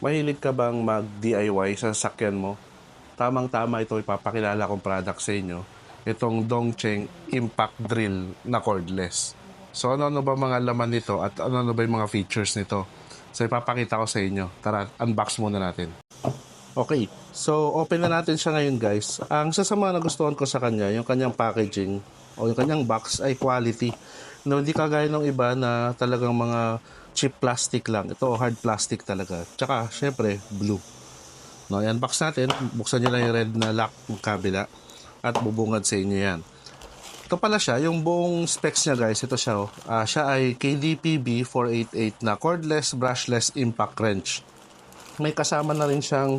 mahilig ka bang mag-DIY sa sasakyan mo? Tamang-tama ito ipapakilala kong product sa inyo. Itong Dongcheng Impact Drill na cordless. So ano-ano ba mga laman nito at ano-ano ba yung mga features nito? So ipapakita ko sa inyo. Tara, unbox muna natin. Okay, so open na natin siya ngayon guys. Ang isa sa mga ko sa kanya, yung kanyang packaging o yung kanyang box ay quality. No, hindi kagaya ng iba na talagang mga cheap plastic lang. Ito hard plastic talaga. Tsaka syempre blue. No, yan box natin. Buksan nyo lang yung red na lock ng kabila at bubungad sa inyo yan. Ito pala siya, yung buong specs niya guys, ito siya. Oh. Ah, siya ay KDPB 488 na cordless brushless impact wrench. May kasama na rin siyang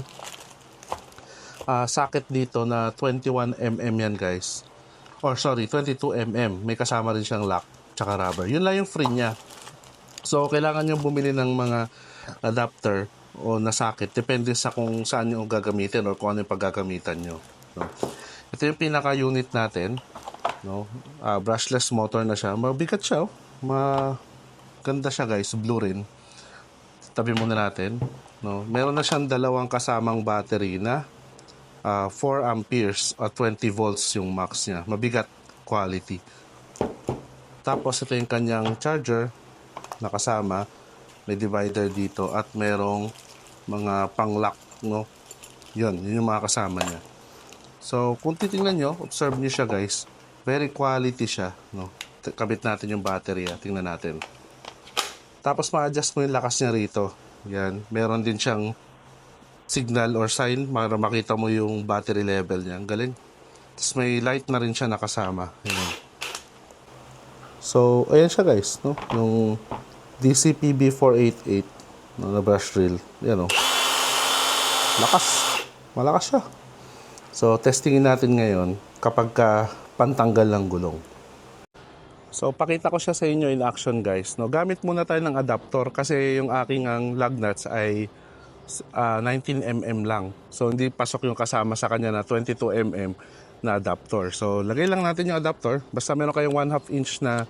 ah, socket dito na 21mm yan guys. Or sorry, 22mm. May kasama rin siyang lock tsaka rubber. Yun lang yung free niya. So, kailangan nyo bumili ng mga adapter o na socket. Depende sa kung saan nyo gagamitin or kung ano yung paggagamitan nyo. No? Ito yung pinaka-unit natin. No? Ah, brushless motor na siya. Mabigat siya. Oh. Maganda siya guys. Blue rin. Tabi muna natin. No? Meron na siyang dalawang kasamang battery na ah, 4 amperes at 20 volts yung max niya. Mabigat quality. Tapos ito yung kanyang charger na kasama. May divider dito at merong mga pang-lock, no? Yun, yun yung mga kasama niya. So, kung titingnan nyo, observe nyo siya guys. Very quality siya, no? Kabit natin yung battery, ah. tingnan natin. Tapos ma-adjust mo yung lakas niya rito. Yan, meron din siyang signal or sign para makita mo yung battery level niya. Ang galing. Tapos may light na rin siya nakasama. Yan. So, ayan siya guys, no? Yung DCPB 488 no, na brush drill. Yan o. Lakas. Malakas siya. So, testingin natin ngayon kapag ka pantanggal ng gulong. So, pakita ko siya sa inyo in action guys. No, gamit muna tayo ng adapter kasi yung aking ang lug nuts ay ah, 19mm lang. So, hindi pasok yung kasama sa kanya na 22mm na adapter. So, lagay lang natin yung adapter. Basta meron kayong 1 half inch na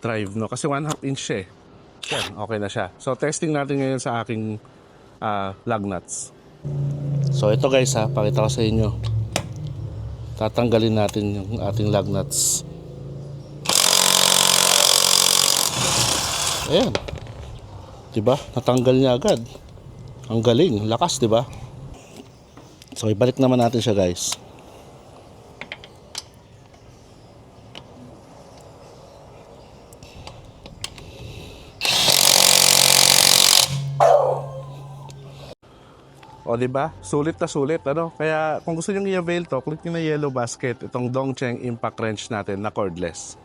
drive, no? Kasi 1 half inch siya eh. Yan, okay na siya. So, testing natin ngayon sa aking ah, lug nuts. So, ito guys ha, pakita ko sa inyo. Tatanggalin natin yung ating lug nuts. Ayan. 'Di ba? Natanggal niya agad. Ang galing, lakas, 'di ba? So ibalik naman natin siya, guys. O, di ba? Sulit na sulit, ano? Kaya kung gusto niyo i-avail to, click niyo na yellow basket, itong Dongcheng Impact Wrench natin na cordless.